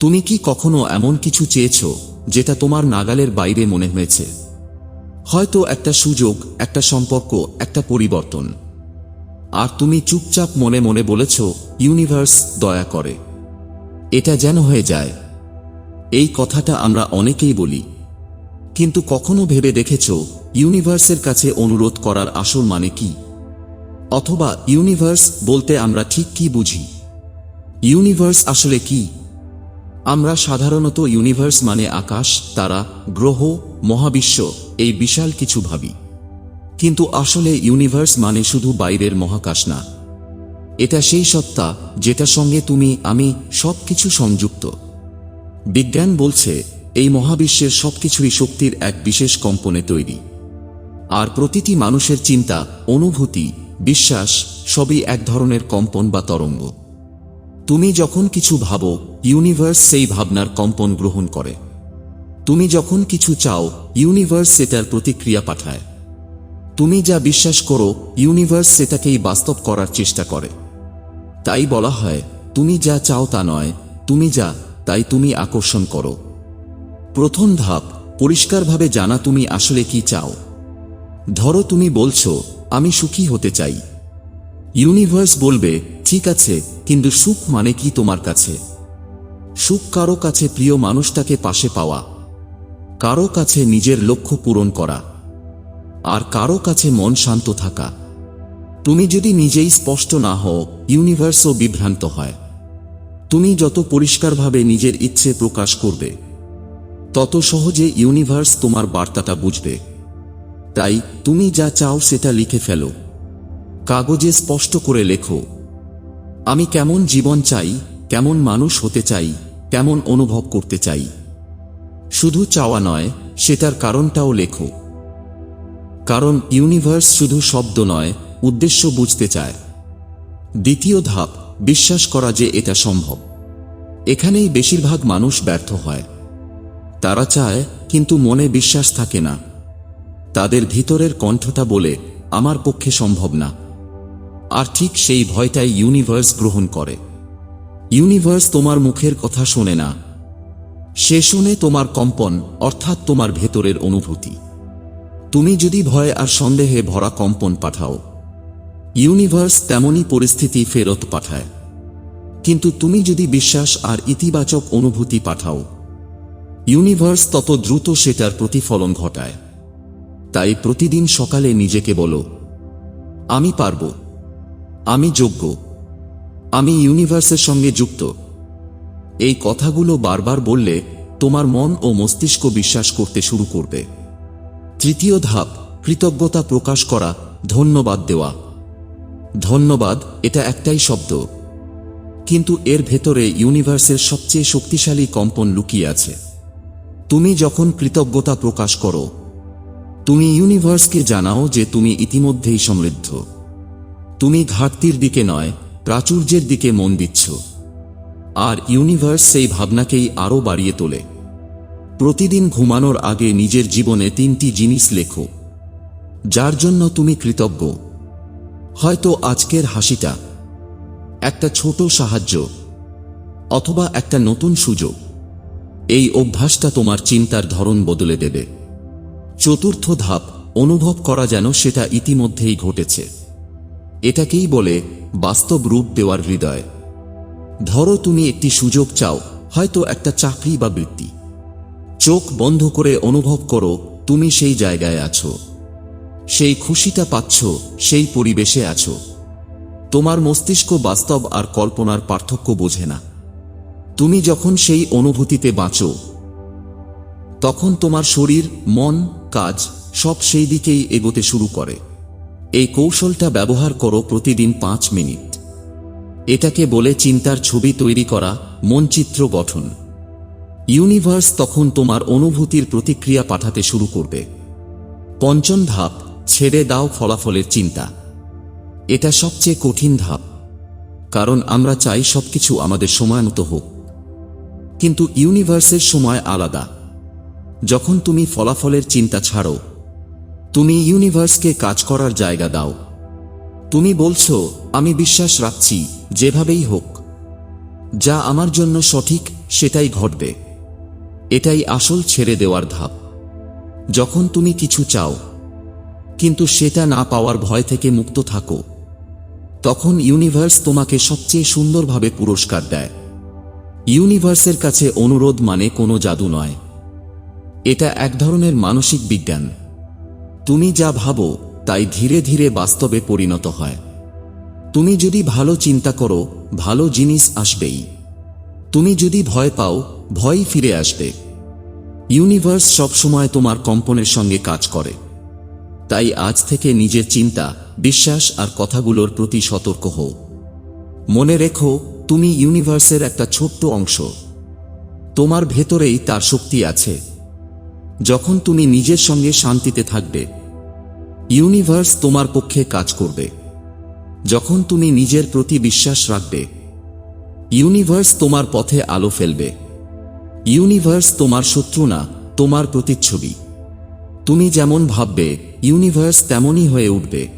তুমি কি কখনো এমন কিছু চেয়েছ যেটা তোমার নাগালের বাইরে মনে হয়েছে? হয়তো একটা সুযোগ, একটা সম্পর্ক, একটা পরিবর্তন। আর তুমি চুপচাপ মনে মনে বলেছ, ইউনিভার্স, দয়া করে। এটা যেন হয়ে যায়। এই কথাটা আমরা অনেকেই বলি। কিন্তু কখনো ভেবে দেখেছ, ইউনিভার্সের কাছে অনুরোধ করার আসল মানে কি? অথবা, ইউনিভার্স বলতে আমরা ঠিক কি বুঝি? ইউনিভার্স আসলে কি? আমরা সাধারণত ইউনিভার্স মানে আকাশ, তারা, গ্রহ, মহাবিশ্ব, এই বিশাল কিছু ভাবি। কিন্তু আসলে ইউনিভার্স মানে শুধু বাইরের মহাকাশ না। এটা সেই সত্তা যেটার সঙ্গে তুমি, আমি সব কিছু সংযুক্ত। বিজ্ঞান বলছে, এই মহাবিশ্বের সবকিছুই শক্তির এক বিশেষ কম্পনে তৈরি। আর প্রতিটি মানুষের চিন্তা, অনুভূতি, বিশ্বাস, সবই এক ধরনের কম্পন বা তরঙ্গ। তুমি যখন কিছু ভাবো ইউনিভার্স সেই ভাবনার কম্পন গ্রহণ করে। তুমি যখন কিছু চাও ইউনিভার্স সেটার প্রতিক্রিয়া পাঠায়। তুমি যা বিশ্বাস করো ইউনিভার্স সেটাকেই বাস্তব করার চেষ্টা করে। তাই বলা হয়, তুমি যা চাও তা নয়, তুমি যা, তাই তুমি আকর্ষণ করো। প্রথম ধাপ, পরিষ্কারভাবে জানা তুমি আসলে কি চাও। ধরো তুমি বলছো, আমি সুখী হতে চাই। ইউনিভার্স বলবে ঠিক আছে, কিন্তু সুখ মানে কি তোমার কাছে? সুখ কারও কাছে প্রিয় মানুষটাকে পাশে পাওয়া। কারও কাছে নিজের লক্ষ্য পূরণ করা। আর কারও কাছে মন শান্ত থাকা। তুমি যদি নিজেই স্পষ্ট না হও ইউনিভার্সও বিভ্রান্ত হয়। তুমি যত পরিষ্কারভাবে নিজের ইচ্ছে প্রকাশ করবে, তত সহজে ইউনিভার্স তোমার বার্তাটা বুঝবে। তাই তুমি যা চাও সেটা লিখে ফেলো। কাগজে স্পষ্ট করে লেখো। আমি কেমন জীবন চাই, কেমন মানুষ হতে চাই, কেমন অনুভব করতে চাই। শুধু চাওয়া নয় সেটার কারণটাও লেখো। কারণ ইউনিভার্স শুধু শব্দ নয়, উদ্দেশ্য বুঝতে চায়। দ্বিতীয় ধাপ, বিশ্বাস করা যে এটা সম্ভব। এখানেই বেশিরভাগ মানুষ ব্যর্থ হয়। তারা চায়, কিন্তু মনে বিশ্বাস থাকে না। তাদের ভিতরের কণ্ঠটা বলে, আমার পক্ষে সম্ভব না। আর ঠিক সেই ভয়টাই ইউনিভার্স গ্রহণ করে। ইউনিভার্স তোমার মুখের কথা শোনে না। সে শুনে তোমার কম্পন, অর্থাৎ তোমার ভেতরের অনুভূতি। তুমি যদি ভয় আর সন্দেহে ভরা কম্পন পাঠাও ইউনিভার্স তেমনই পরিস্থিতি ফেরত পাঠায়। কিন্তু তুমি যদি বিশ্বাস আর ইতিবাচক অনুভূতি পাঠাও ইউনিভার্স তত দ্রুত সেটার প্রতিফলন ঘটায়। তাই প্রতিদিন সকালে নিজেকে বলো, আমি পারব। আমি যোগ্য। আমি ইউনিভার্সের সঙ্গে যুক্ত। এই কথাগুলো বারবার বললে তোমার মন ও মস্তিষ্ক বিশ্বাস করতে শুরু করবে। তৃতীয় ধাপ, কৃতজ্ঞতা প্রকাশ করা, ধন্যবাদ দেওয়া। ধন্যবাদ, এটা একটাই শব্দ। কিন্তু এর ভেতরে ইউনিভার্সের সবচেয়ে শক্তিশালী কম্পন লুকিয়ে আছে। তুমি যখন কৃতজ্ঞতা প্রকাশ করো, তুমি ইউনিভার্সকে জানাও যে তুমি ইতিমধ্যেই সমৃদ্ধ। তুমি ঘাটতির দিকে নয়, প্রাচুর্যের দিকে মন দিচ্ছ। আর ইউনিভার্স সেই ভাবনাকেই আরও বাড়িয়ে তোলে। প্রতিদিন ঘুমানোর আগে নিজের জীবনে তিনটি জিনিস লেখো। যার জন্য তুমি কৃতজ্ঞ। হয়তো আজকের হাসিটা। একটা ছোট সাহায্য। অথবা একটা নতুন সুযোগ। এই অভ্যাসটা তোমার চিন্তার ধরন বদলে দেবে। চতুর্থ ধাপ, অনুভব করা যেন সেটা ইতিমধ্যেই ঘটেছে। এটাকেই বলে বাস্তব রূপ দেওয়ার হৃদয়। ধরো তুমি একটি সুযোগ চাও, হয়তো একটা চাকরি বা বৃত্তি। চোখ বন্ধ করে অনুভব করো, তুমি সেই জায়গায় আছো। সেই খুশিটা পাচ্ছ, সেই পরিবেশে আছো। তোমার মস্তিষ্ক বাস্তব আর কল্পনার পার্থক্য বোঝে না। তুমি যখন সেই অনুভূতিতে বাঁচো, তখন তোমার শরীর, মন, কাজ সব সেই দিকেই এগোতে শুরু করে। এই কৌশলটা ব্যবহার করো প্রতিদিন পাঁচ মিনিট। এটাকে বলে চিন্তার ছবি তৈরি করা মনচিত্র গঠন। ইউনিভার্স তখন তোমার অনুভূতির প্রতিক্রিয়া পাঠাতে শুরু করবে। পঞ্চম ধাপ, ছেড়ে দাও ফলাফলের চিন্তা। এটা সবচেয়ে কঠিন ধাপ, কারণ আমরা চাই সবকিছু আমাদের সময় মতো হোক। কিন্তু ইউনিভার্সের সময় আলাদা। যখন তুমি ফলাফলের চিন্তা ছাড়ো তুমি ইউনিভার্সকে কাজ করার জায়গা দাও। তুমি বলছো, আমি বিশ্বাস রাখছি, যেভাবেই হোক। যা আমার জন্য সঠিক, সেটাই ঘটবে। এটাই আসল ছেড়ে দেওয়ার ধাপ। যখন তুমি কিছু চাও, কিন্তু সেটা না পাওয়ার ভয় থেকে মুক্ত থাকো, তখন ইউনিভার্স তোমাকে সবচেয়ে সুন্দরভাবে পুরস্কার দেয়। ইউনিভার্সের কাছে অনুরোধ মানে কোনো জাদু নয়। এটা এক ধরনের মানসিক বিজ্ঞান। তুমি যা ভাবো, তাই ধীরে ধীরে বাস্তবে পরিণত হয়। তুমি যদি ভালো চিন্তা করো, ভালো জিনিস আসবেই। তুমি যদি ভয় পাও, ভয়ই ফিরে আসবে। ইউনিভার্স সবসময় তোমার কম্পনের সঙ্গে কাজ করে। তাই আজ থেকে নিজের চিন্তা, বিশ্বাস আর কথাগুলোর প্রতি সতর্ক হও। মনে রেখো, তুমি ইউনিভার্সের একটা ছোট্ট অংশ। তোমার ভেতরেই তার শক্তি আছে। যখন তুমি নিজের সঙ্গে শান্তিতে থাকবে ইউনিভার্স তোমার পক্ষে কাজ করবে। যখন তুমি নিজের প্রতি বিশ্বাস রাখবে ইউনিভার্স তোমার পথে আলো ফেলবে। ইউনিভার্স তোমার শত্রু না, তোমার প্রতিচ্ছবি। তুমি যেমন ভাববে ইউনিভার্স তেমনই হয়ে উঠবে।